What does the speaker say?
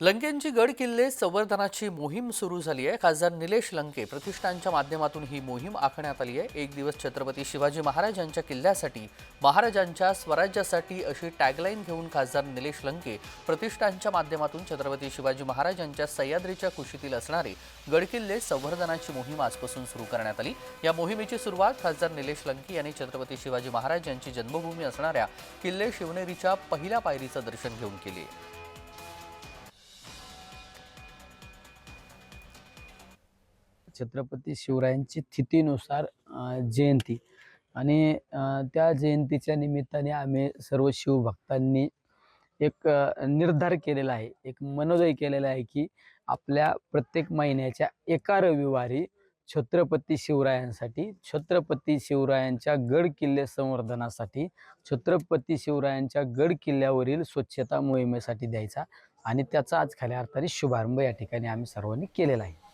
लंकेंची गड किल्ले संवर्धनाची मोहीम सुरू झाली आहे. खासदार निलेश लंके प्रतिष्ठानच्या माध्यमातून ही मोहीम आखण्यात आली आहे. एक दिवस छत्रपती शिवाजी महाराज यांच्या किल्ल्यासाठी महाराजांच्या स्वराज्यासाठी अशी टॅगलाईन घेऊन खासदार निलेश लंके प्रतिष्ठानच्या माध्यमातून छत्रपती शिवाजी महाराज यांच्या सह्याद्रीच्या कुशीतील असणारे गडकिल्ले संवर्धनाची मोहीम आजपासून सुरू करण्यात आली. या मोहिमेची सुरुवात खासदार निलेश लंके यांनी छत्रपती शिवाजी महाराज यांची जन्मभूमी असणाऱ्या किल्ले शिवनेरीच्या पहिल्या पायरीचं दर्शन घेऊन केली आहे. छत्रपती शिवरायांची तिथीनुसार जयंती. आणि त्या जयंतीच्या निमित्ताने आम्ही सर्व शिवभक्तांनी एक निर्धार केलेला आहे एक मनोदय केलेला आहे की आपल्या प्रत्येक महिन्याच्या एका रविवारी छत्रपती शिवरायांसाठी छत्रपती शिवरायांच्या गड किल्ले संवर्धनासाठी छत्रपती शिवरायांच्या गड किल्ल्यावरील स्वच्छता मोहिमेसाठी द्यायचा आणि त्याचा आज खऱ्या अर्थाने शुभारंभ या ठिकाणी आम्ही सर्वांनी केलेला आहे.